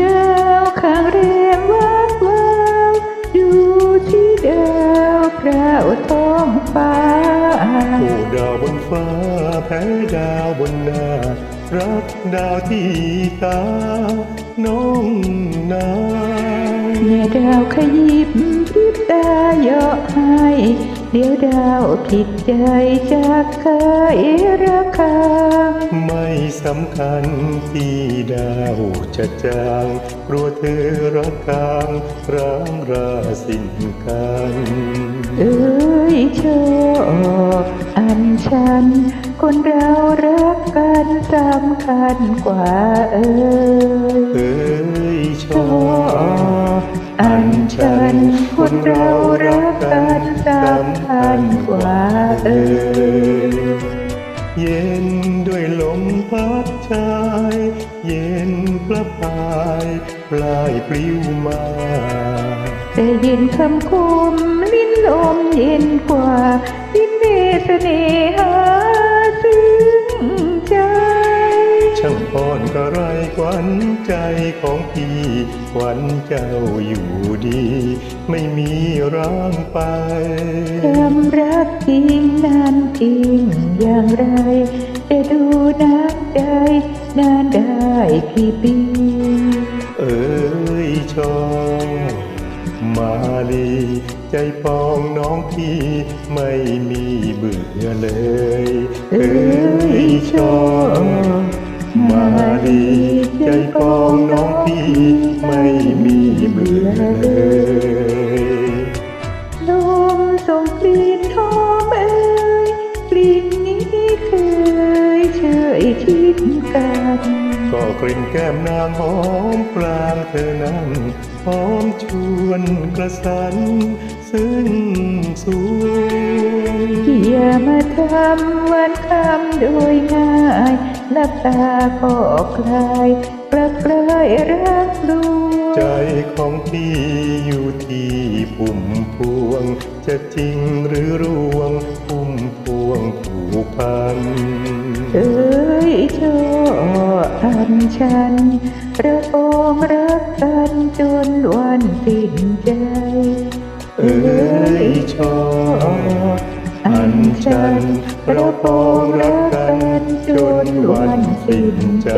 ดาวข้างแรมวับวับดูที่ดาวพราวท้องฟ้าผู้ดาวบนฟ้าแพ้ดาวบนนารักดาวที่ตาน้องนาเมื่อดาวขยิบพริบตาเหยาะให้เดี๋ยวดาวผิดใจจากเคยรักข้างไม่ สำคัญที่ดาวจะจางกลัวเธอรักกลางร้างราสิ้นกันเอ้ยโชคอันฉัน คนเรารักกันสำคัญกว่าเอ้ยเอ้ยชโชอคอันฉัน คนเรารักกันสำคัญกว่าเอ้ย เย็นด้วยลมพัดชายเย็นประปายปลายปลิวมาได้ยินคำคมลิ้นลมเย็นกว่า อ่อนกระไรขวัญใจของพี่ขวัญเจ้าอยู่ดี ไม่มีร้างไปความรักจริงนานจริงอย่างไรจะดูนานใจนานได้กี่ปีเอ้ยชอมาลีใจปองน้องพี่ไม่มีเบื่อเลยเอ้ย ปองน้องพี่ไม่มีเบื่อเลยลมส่งกลิ่นหอมเอ่ยกลิ่นนี้เคยเชยชิดกัน ก็กลิ่นแก้มนางหอมปรางเธอนั้นหอมชวนกระสันซึ่งสวงอย่ามาทำวันคำโดยง่ายหลับตาก็คลายปลักปลายรักลวงใจของพี่อยู่ที่ปุ่มพวง จะจริงหรือรวงปุ่มพวงผูกพันเอ้ยโชอั นฉันระองรักกันจนวันสิ้นใจ เอ้ยชออันฉันราปองรักกันจนวันสิ้นใจ